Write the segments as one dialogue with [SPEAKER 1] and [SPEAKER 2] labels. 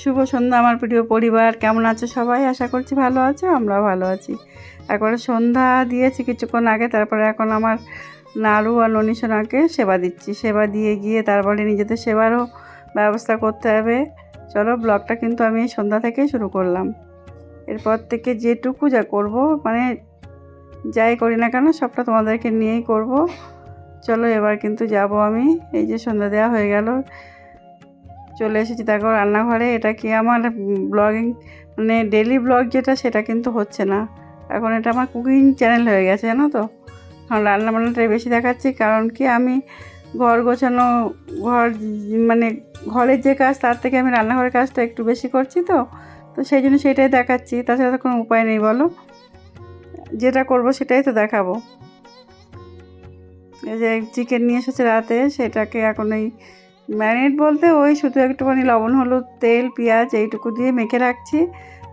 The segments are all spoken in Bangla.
[SPEAKER 1] শুভ সন্ধ্যা আমার প্রিয় পরিবার। কেমন আছো সবাই? আশা করছি ভালো আছো, আমরাও ভালো আছি। একবারে সন্ধ্যা দিয়েছি কিছুক্ষণ আগে, তারপরে এখন আমার নাড়ু আর ননিসোনাকে সেবা দিচ্ছি। সেবা দিয়ে গিয়ে তারপরে নিজেদের সেবারও ব্যবস্থা করতে হবে। চলো, ব্লগটা কিন্তু আমি সন্ধ্যা থেকেই শুরু করলাম। এরপর থেকে যেটুকু যা করব মানে যাই করি না কেন, সবটা তোমাদেরকে নিয়েই করব। চলো, এবার কিন্তু যাব আমি। এই যে সন্ধ্যা দেওয়া হয়ে গেল। চলে এসেছি। দেখো রান্নাঘরে এটা কি আমার ব্লগিং মানে ডেলি ব্লগ যেটা সেটা কিন্তু হচ্ছে না। এখন এটা আমার কুকিং চ্যানেল হয়ে গেছে, জানো তো? এখন রান্না বান্নাটাই বেশি দেখাচ্ছি। কারণ কি আমি ঘর গোছানো, ঘর মানে ঘরের যে কাজ তার থেকে আমি রান্নাঘরের কাজটা একটু বেশি করছি তো। তো সেই জন্য সেটাই দেখাচ্ছি। তাছাড়া তো কোনো উপায় নেই, বলো? যেটা করব সেটাই তো দেখাবো। এই যে চিকেন নিয়ে এসেছে রাতে, সেটাকে এখন এই ম্যারিনেট বলতে ওই শুধু একটুখানি লবণ, হলুদ, তেল, পেঁয়াজ এইটুকু দিয়ে মেখে রাখছি।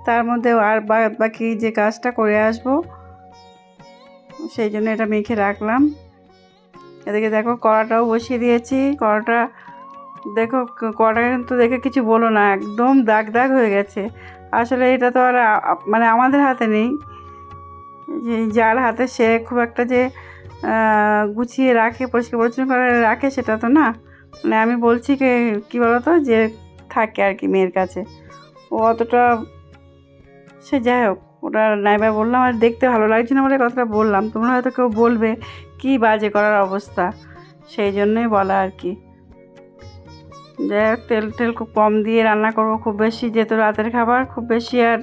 [SPEAKER 1] তার মধ্যে আর বাদ বাকি যে কাজটা করে আসব, সেই জন্য এটা মেখে রাখলাম। এদিকে দেখো কড়াটাও বসিয়ে দিয়েছি। কড়াটা দেখো কড়া কিন্তু দেখে কিছু বলো না, একদম দাগ দাগ হয়ে গেছে। আসলে এটা তো আর মানে আমাদের হাতে নেই। যে যার হাতে সে খুব একটা যে গুছিয়ে রাখে, পরিষ্কার পরিচ্ছন্ন করে রাখে সেটা তো না। মানে আমি বলছি কি, কী বলতো, যে থাকে আর কি মেয়ের কাছে। ও অতটা, সে যাই হোক, ওটা নাইবা বললাম, আর দেখতে ভালো লাগছে না বলে কথাটা বললাম। তোমরা হয়তো কেউ বলবে কি বাজে করার অবস্থা, সেই জন্যই বলা আর কি। যাই হোক, তেল টেল খুব কম দিয়ে রান্না করব খুব বেশি, যেহেতু রাতের খাবার, খুব বেশি আর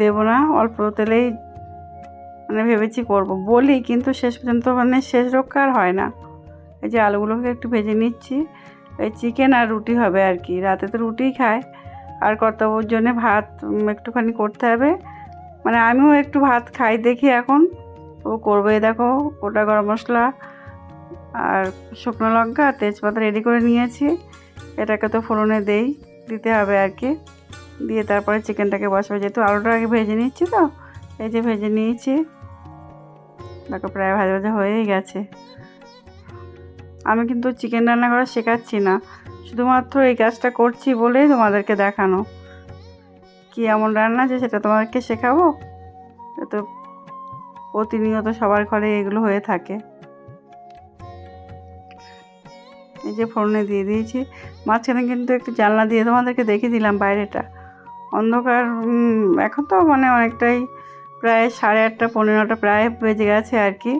[SPEAKER 1] দেবো না, অল্প তেলেই মানে ভেবেছি করব। বলি, কিন্তু শেষ পর্যন্ত মানে শেষ রক্ষা আর হয় না। এই যে আলুগুলোকে একটু ভেজে নিচ্ছি। এই চিকেন আর রুটি হবে আর কি। রাতে তো রুটিই খায়। আর কর্তব্যর জন্য ভাত একটুখানি করতে হবে। মানে আমিও একটু ভাত খাই দেখি এখন। ও করবে দেখো, গোটা গরম মশলা আর শুকনো লঙ্কা, তেজপাতা রেডি করে নিয়েছি। এটাকে তো ফোড়নে দেই, দিতে হবে আর কি। দিয়ে তারপরে চিকেনটাকে বসাবে। যেহেতু আলুটা আগে ভেজে নিচ্ছি তো, এই যে ভেজে নিয়েছি। দেখো প্রায় ভাজা ভাজা হয়েই গেছে। আমি কিন্তু চিকেন রান্না করা শেখাচ্ছি না। শুধুমাত্র এই কাজটা করছি বলেই তোমাদেরকে দেখানো। কি এমন রান্না যে সেটা তোমাদেরকে শেখাবো? তো প্রতিনিয়ত সবার ঘরে এগুলো হয়ে থাকে। এই যে ফোড়নে দিয়ে দিয়েছি। মাঝখানে কিন্তু একটু জানলা দিয়ে তোমাদেরকে দেখিয়ে দিলাম বাইরেটা। অন্ধকার এখন তো মানে অনেকটাই প্রায় সাড়ে আটটা, পনেরোটা প্রায় বেজে গেছে আর কি।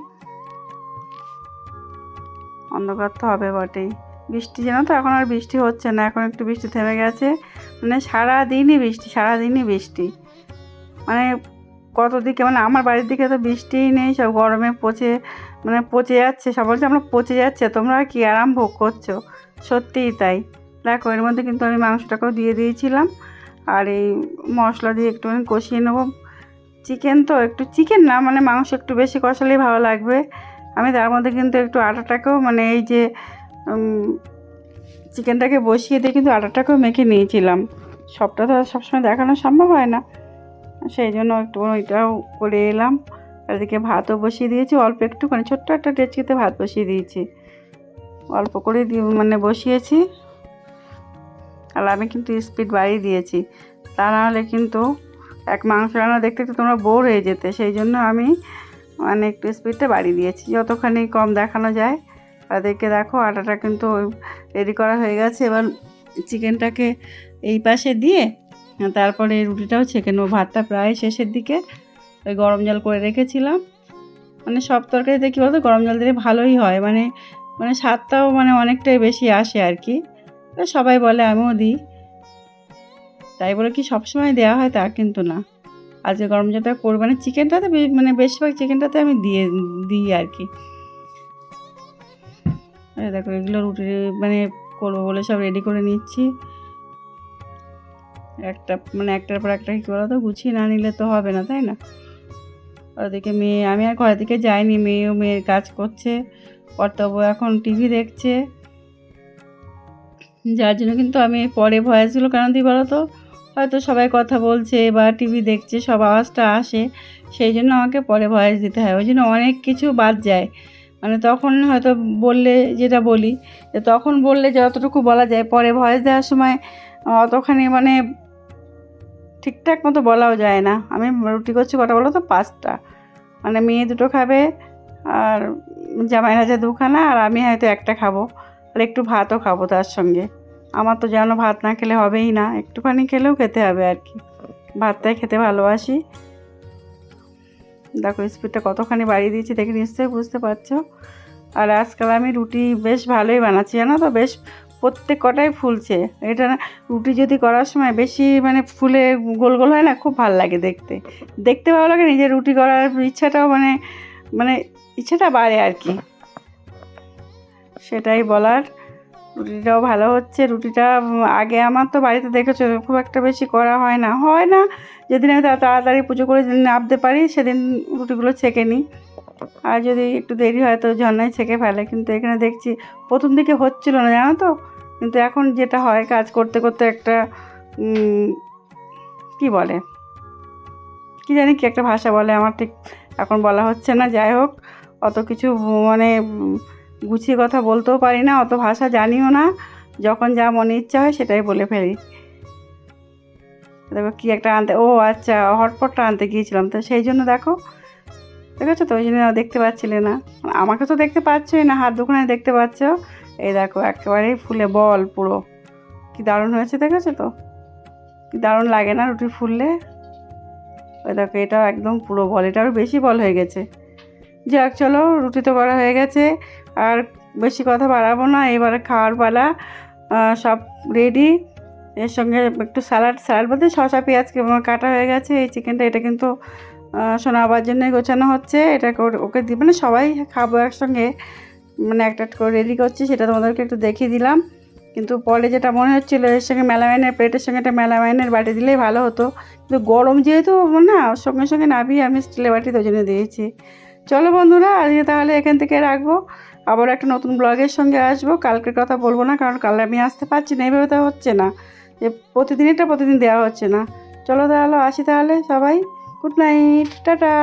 [SPEAKER 1] অন্ধকার তো হবে বটেই। বৃষ্টি যেন তো, এখন আর বৃষ্টি হচ্ছে না। এখন একটু বৃষ্টি থেমে গেছে। মানে সারাদিনই বৃষ্টি সারাদিনই বৃষ্টি। মানে কত দিকে মানে আমার বাড়ির দিকে তো বৃষ্টিই নেই, সব গরমে পচে মানে পচে যাচ্ছে। সব বলছে, আমরা পচে যাচ্ছে, তোমরা কি আরাম ভোগ করছ? সত্যিই তাই। দেখো, এর মধ্যে কিন্তু আমি মাংসটাকেও দিয়ে দিয়েছিলাম। আর এই মশলা দিয়ে একটুখানি কষিয়ে নেব। চিকেন তো, একটু চিকেন না মানে মাংস একটু বেশি কষালেই ভালো লাগবে। আমি তার মধ্যে কিন্তু একটু আটাটাকেও মানে এই যে চিকেনটাকে বসিয়ে দিয়ে কিন্তু আটাটাকেও মেখে নিয়েছিলাম। সবটা তো আর সবসময় দেখানো সম্ভব হয় না। সেই জন্য একটু ওইটাও করে এলাম। এদিকে ভাতও বসিয়ে দিয়েছি। অল্প একটুখানি, ছোট্ট একটা ডেচকিতে ভাত বসিয়ে দিয়েছি। অল্প করে দিয়ে মানে বসিয়েছি। আর আমি কিন্তু স্পিড বাড়িয়ে দিয়েছি। তা নাহলে কিন্তু এক মাংস রান্না দেখতে দেখতে তোমরা বোর হয়ে যেতে। সেই জন্য আমি মানে একটু স্পিডটা বাড়িয়ে দিয়েছি। যতখানি কম দেখানো যায়, তাদেরকে দেখো, আটাটা কিন্তু রেডি করা হয়ে গেছে। এবার চিকেনটাকে এই পাশে দিয়ে, তারপরে রুটিটাও ছেঁকে নেব। ভাতটা প্রায় শেষের দিকে ওই গরম জল করে রেখেছিলাম। মানে সব তরকারিতে কী বলতো, গরম জল দিলে ভালোই হয়। মানে মানে স্বাদটাও মানে অনেকটাই বেশি আসে আর কি। সবাই বলে, আমিও দিই। তাই বলে কি সবসময় দেওয়া হয় তা কিন্তু না। আজকে গরম জলটা করব মানে চিকেনটাতে মানে বেশিরভাগ চিকেনটাতে আমি দিয়ে, দিই আর কি। দেখো, এগুলো রুটি মানে করব বলে সব রেডি করে নিচ্ছি। একটা মানে একটার পর একটা কী বলো তো গুছিয়ে না নিলে তো হবে না, তাই না? ওদিকে মেয়ে, আমি আর ঘরের দিকে যাইনি, মেয়েও মেয়ের কাজ করছে, কর্তব্য এখন টিভি দেখছে। যার জন্য কিন্তু আমি পরে ভয়েসগুলো কেন দিই বলো তো হয়তো সবাই কথা বলছে বা টিভি দেখছে, সব আওয়াজটা আসে, সেই জন্য আমাকে পরে ভয়েস দিতে হয়। ওই জন্য অনেক কিছু বাদ যায়। মানে তখন হয়তো বললে, যেটা বলি, যে তখন বললে যতটুকু বলা যায়, পরে ভয়েস দেওয়ার সময় অতখানি মানে ঠিকঠাক মতো বলাও যায় না। আমি রুটি করছি, কটা বলো তো? পাঁচটা। মানে মেয়ে দুটো খাবে আর জামাই রাজা দুখানা, আর আমি হয়তো একটা খাব। আর একটু ভাতও খাব তার সঙ্গে। আমার তো যেন ভাত না খেলে হবেই না। একটুখানি খেলেও খেতে হবে আর কি। ভাতটাই খেতে ভালোবাসি। দেখো, স্পিডটা কতখানি বাড়িয়ে দিয়েছি দেখে নিশ্চয়ই বুঝতে পারছ। আর আজকাল আমি রুটি বেশ ভালোই বানাচ্ছি, জানো তো? বেশ প্রত্যেক কটাই ফুলছে। এটা না, রুটি যদি করার সময় বেশি মানে ফুলে গোল গোল হয় না, খুব ভালো লাগে দেখতে। দেখতে ভালো লাগে, নিজের রুটি করার ইচ্ছাটাও মানে মানে ইচ্ছাটা বাড়ে আর কি। সেটাই বলার। রুটিটাও ভালো হচ্ছে, রুটিটা আগে আমার তো বাড়িতে দেখেছ, খুব একটা বেশি করা হয় না। হয় না, যেদিন আমি তাড়াতাড়ি পুজো করে যেদিন নামতে পারি, সেদিন রুটিগুলো ছেঁকে নিই। আর যদি একটু দেরি হয় তো ঝর্নায় ছেঁকে ফেলে, কিন্তু এখানে দেখছি প্রথম দিকে হচ্ছিল না, জানো তো? কিন্তু এখন যেটা হয় কাজ করতে করতে একটা কি বলে? কি জানি কি একটা ভাষা বলে, আমার ঠিক এখন বলা হচ্ছে না, যাই হোক। অত কিছু মানে গুছিয়ে কথা বলতেও পারি না, অত ভাষা জানিও না। যখন যা মনে ইচ্ছা হয় সেটাই বলে ফেলি। দেখো কি একটা আনতে, ও আচ্ছা হটপটটা আনতে গিয়েছিলাম। তো সেই জন্য দেখো, দেখেছ তো? ওই জন্য দেখতে পাচ্ছিলে না। আমাকে তো দেখতে পাচ্ছই না, হাত দুখানে দেখতে পাচ্ছ। এই দেখো, একেবারেই ফুলে বল পুরো। কি দারুণ হয়েছে, দেখেছ তো? কি দারুণ লাগে না রুটি ফুললে? ওই দেখো, এটাও একদম পুরো বল এটা আরও বেশি বল হয়ে গেছে। যাক, চলো, রুটি তো করা হয়ে গেছে। আর বেশি কথা বাড়াবো না, এবারে খাওয়ার পালা। সব রেডি এর সঙ্গে একটু স্যালাড স্যালাড বলতে শসা, পেঁয়াজ কাটা হয়ে গেছে, এই চিকেনটা, এটা কিন্তু শোনাবার জন্যই গোছানো হচ্ছে। ওর- ওকে দিই মানে সবাই খাব একসঙ্গে। মানে একটা করে রেডি করছি, সেটা তোমাদেরকে একটু দেখিয়ে দিলাম। কিন্তু পরে যেটা মনে হচ্ছিল, এর সঙ্গে মেলামাইনের প্লেটের সঙ্গে একটা মেলামাইনের বাটি দিলেই ভালো হতো। কিন্তু গরম যেহেতু না, সঙ্গে সঙ্গে নাবিয়ে আমি স্টিলের বাটি জন্য দিয়েছি। চলো বন্ধুরা, আজকে তাহলে এখান থেকে রাখব। আবার একটা নতুন ব্লগের সঙ্গে আসব। কালকের কথা বলব না, কারণ কাল আমি আসতে পারছি না, এইভাবে তো হচ্ছে না। যে প্রতিদিনটা প্রতিদিন দেওয়া হচ্ছে না। চলো তাহলে, আসি তাহলে সবাই। Good night, tata.